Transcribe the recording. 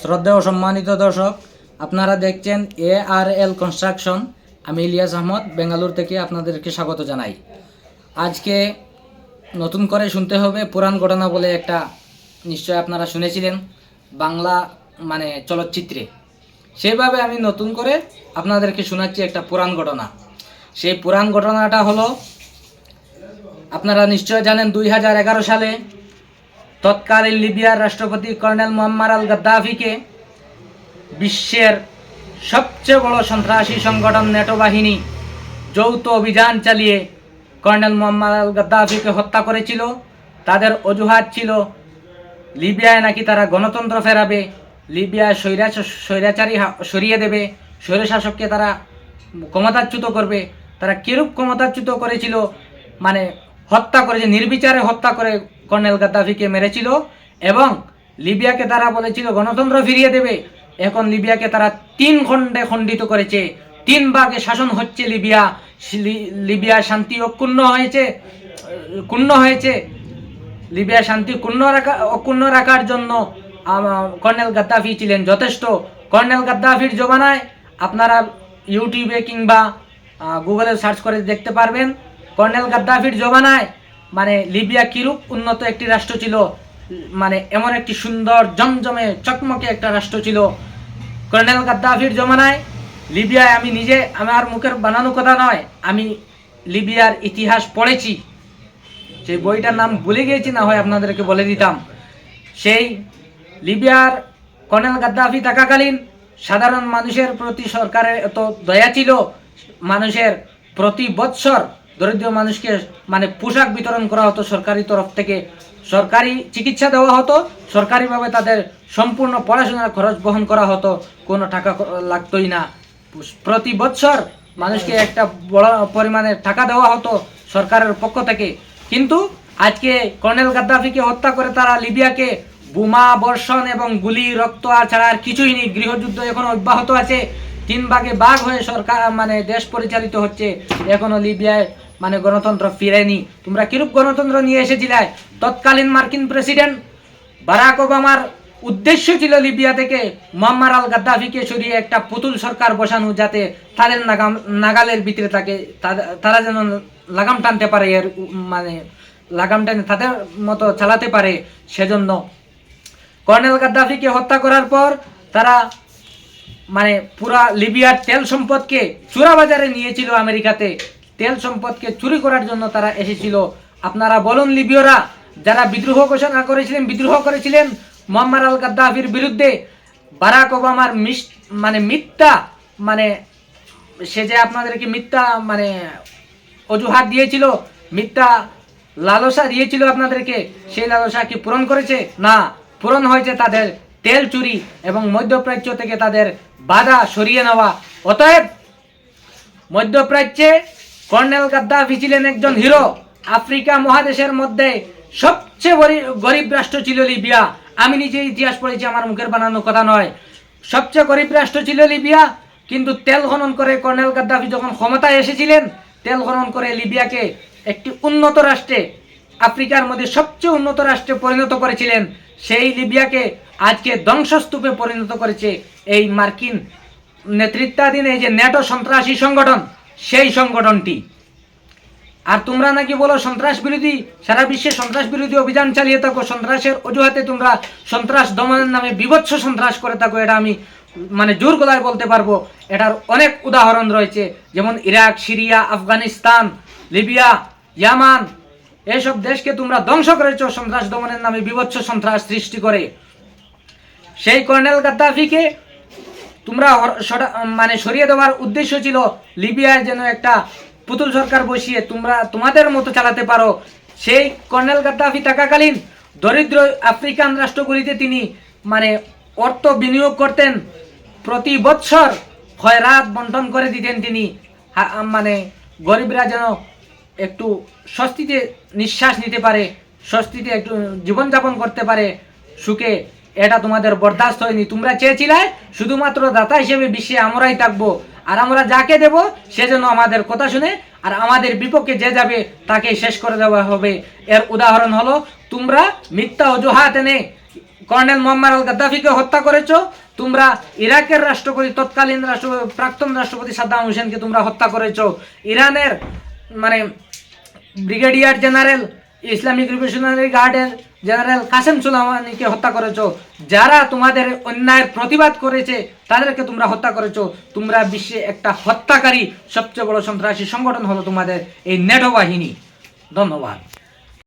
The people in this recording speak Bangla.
শ্রদ্ধেয় সম্মানিত দর্শক, আপনারা দেখছেন এ আর এল কনস্ট্রাকশন আমি ইলিয়াস আহমদ, বেঙ্গালুর থেকে আপনাদেরকে স্বাগত জানাই। আজকে নতুন করে শুনতে হবে পুরাণ ঘটনা বলে একটা, নিশ্চয় আপনারা শুনেছিলেন, বাংলা মানে চলচ্চিত্রে। সেভাবে আমি নতুন করে আপনাদেরকে শোনাচ্ছি একটা পুরাণ ঘটনা। সেই পুরাণ ঘটনাটা হলো, আপনারা নিশ্চয় জানেন দুই হাজার এগারো সালে তৎকালীন লিবিয়ার রাষ্ট্রপতি কর্নেল মোহাম্মদ আল গাদ্দাফিকে বিশ্বের সবচেয়ে বড় সন্ত্রাসী সংগঠন নেটো বাহিনী যৌথ অভিযান চালিয়ে কর্নেল মোহাম্মদ আল গাদ্দাফিকে হত্যা করেছিল। তাদের অজুহাত ছিল, লিবিয়ায় নাকি তারা গণতন্ত্র ফেরাবে, লিবিয়ায় স্বৈরা স্বৈরাচারী সরিয়ে দেবে, স্বৈরশাসককে তারা ক্ষমতাচ্যুত করবে। তারা কিরূপ ক্ষমতাচ্যুত করেছিল? মানে হত্যা করেছে, নির্বিচারে হত্যা করে কর্নেল গাদ্দাফিকে মেরেছিল এবং লিবিয়াকে তারা বলেছিল গণতন্ত্র ফিরিয়ে দেবে। এখন লিবিয়াকে তারা তিন খণ্ডে খণ্ডিত করেছে। তিন ভাগে শাসন হচ্ছে লিবিয়া। লিবিয়া শান্তি অক্ষুণ্ণ হয়েছে, ক্ষুণ্ণ হয়েছে। লিবিয়া শান্তি ক্ষুণ্ণ রাখা, অক্ষুণ্ণ রাখার জন্য কর্নেল গাদ্দাফি ছিলেন যথেষ্ট। কর্নেল গাদ্দাফির জমানায় আপনারা ইউটিউবে কিংবা গুগলে সার্চ করে দেখতে পারবেন। কর্নেল গাদ্দাফির জমানায় মানে লিবিয়া কিরূপ উন্নত একটি রাষ্ট্র ছিল? মানে এমন একটি সুন্দর, জমজমে, চকমকে একটা রাষ্ট্র ছিল। কর্নেল গাদ্দাফির জমানায়, লিবিয়ায় আমি নিজে আমার মুখের বানানো কথা নয়, আমি লিবিয়ার ইতিহাস পড়েছি। সেই বইটার নাম ভুলে গিয়েছি, না হয় আপনাদেরকে বলে দিতাম। সেই লিবিয়ার কর্নেল গাদ্দাফি থাকাকালীন সাধারণ মানুষের প্রতি সরকারের এত দয়া ছিল, মানুষের প্রতি বৎসর দরিদ্র মানুষকে মানে পোশাক বিতরণ করা হতো সরকারি তরফ থেকে। সরকারি চিকিৎসা দেওয়া হতো, সরকারিভাবে তাদের সম্পূর্ণ পড়াশোনার খরচ বহন করা হতো, কোনো টাকা লাগতোই না। প্রতি বছর মানুষকে একটা বড় পরিমাণে টাকা দেওয়া হতো সরকারের পক্ষ থেকে। কিন্তু আজকে কর্নেল গাদ্দাফিকে হত্যা করে তারা লিবিয়াকে বোমা, বর্ষণ এবং গুলি, রক্ত আর ছাড়া আর কিছুই নেই। গৃহযুদ্ধ এখন অব্যাহত আছে। তিন ভাগে বাঘ হয়ে সরকার মানে দেশ পরিচালিত হচ্ছে। এখনও লিবিয়ায় মানে গণতন্ত্র ফিরেনি। তোমরা কিরূপ গণতন্ত্র নিয়ে এসেছিলে? তৎকালীন মার্কিন প্রেসিডেন্ট বারাক ওবামার উদ্দেশ্য ছিল লিবিয়া থেকে মোহাম্মদ আল গাদ্দাফিকে সরিয়ে একটা পুতুল সরকার বসানো যাতে তাদের নাগাম নাগালের ভিতরে থাকে। তারা যেন লাগাম টানতে পারে এর মানে লাগাম টানে তাদের মতো চালাতে পারে সেজন্য কর্নেল গাদ্দাফিকে হত্যা করার পর তারা মানে পুরা লিবিয়ার তেল সম্পদকে চোরাবাজারে নিয়েছিল আমেরিকাতে। তেল সম্পদকে চুরি করার জন্য তারা এসেছিল। আপনারা বলুন লিবিয়রা, যারা বিদ্রোহ ঘোষণা করেছিলেন, বিদ্রোহ করেছিলেন মোহাম্মদ আল গাদ্দাফির বিরুদ্ধে, বারাক ওবামার মানে মিথ্যা মানে সে যে আপনাদেরকে মিথ্যা মানে অজুহাত দিয়েছিল, মিথ্যা লালসা দিয়েছিল আপনাদেরকে, সেই লালসা কি পূরণ করেছে? না, পূরণ হয়েছে তাদের তেল চুরি এবং মধ্যপ্রাচ্য থেকে তাদের বাধা সরিয়ে নেওয়া। অতএব মধ্যপ্রাচ্যে কর্নেল গাদ্দাফি ছিলেন একজন হিরো। আফ্রিকা মহাদেশের মধ্যে সবচেয়ে গরি- গরিব রাষ্ট্র ছিল লিবিয়া। আমি নিজে ইতিহাস পড়েছি, আমার মুখের বানানো কথা নয়। সবচেয়ে গরিব রাষ্ট্র ছিল লিবিয়া, কিন্তু তেল খনন করে কর্নেল গাদ্দাফি যখন ক্ষমতায় এসেছিলেন, তেল খনন করে লিবিয়াকে একটি উন্নত রাষ্ট্রে, আফ্রিকার মধ্যে সবচেয়ে উন্নত রাষ্ট্রে পরিণত করেছিলেন, সেই লিবিয়াকে আজকে ধ্বংসস্তূপে পরিণত করেছে এই মার্কিন নেতৃত্বাধীন এই যে ন্যাটো সন্ত্রাসী সংগঠন। সেই সংগঠনটি। আর তোমরা নাকি বলো, সন্ত্রাস বিরোধী, সারা বিশ্বে সন্ত্রাস বিরোধী অভিযান চালিয়ে থাকো, সন্ত্রাসের অজুহাতে তোমরা সন্ত্রাস দমনের নামে বিভৎস সন্ত্রাস করে থাকো, এটা আমি মানে জোর গলায় বলতে পারব। এটার অনেক উদাহরণ রয়েছে, যেমন Iraq, Syria, Afghanistan, Libya, Yemen. এইসব দেশকে তোমরা ধ্বংস করেছ, সন্ত্রাস দমনের নামে বিভৎস সন্ত্রাস সৃষ্টি করে। সেই কর্নেল গাদ্দাফিকে তোমরা মানে সরিয়ে দেওয়ার উদ্দেশ্য ছিল লিবিয়ায় যেন একটা পুতুল সরকার বসিয়ে তোমরা তোমাদের মতো চালাতে পারো। সেই কর্নেল গাদ্দাফি থাকাকালীন দরিদ্র আফ্রিকান রাষ্ট্রগুলিতে তিনি মানে অর্থ বিনিয়োগ করতেন। প্রতি বৎসর খয়রাত বন্টন করে দিতেন তিনি। মানে গরিবরা যেন একটু স্বস্তিতে নিঃশ্বাস নিতে পারে, স্বস্তিতে একটু জীবনযাপন করতে পারে, সুখে এটা তোমাদের বরদাস্ত হয়নি। তোমরা চেয়েছিলে শুধুমাত্র দাতা হিসেবে বিশ্বে আমরাই থাকব। আর আমরা যাকে দেব, সে যেন আমাদের কথা শুনে, আর আমাদের বিপক্ষে যে যাবে, তাকে শেষ করে দেওয়া হবে। এর উদাহরণ হলো, তোমরা মিথ্যা অজুহাত এনে কর্নেল মোহাম্মদ আল গাদ্দাফিকে হত্যা করেছ। তোমরা ইরাকের রাষ্ট্রপতি, তৎকালীন রাষ্ট্রপতি, প্রাক্তন রাষ্ট্রপতি সাদ্দাম হোসেনকে তোমরা হত্যা করেছ। ইরানের মানে ব্রিগেডিয়ার জেনারেল ইসলামিক রিভলিউশনারি গার্ডের জেনারেল কাসেম সুলামানিকে হত্যা করেছ। যারা তোমাদের অন্যায়ের প্রতিবাদ করেছে, তাদেরকে তোমরা হত্যা করেছ। তোমরা বিশ্বে একটা হত্যাকারী সবচেয়ে বড় সন্ত্রাসী সংগঠন হলো তোমাদের এই নেটো বাহিনী। ধন্যবাদ।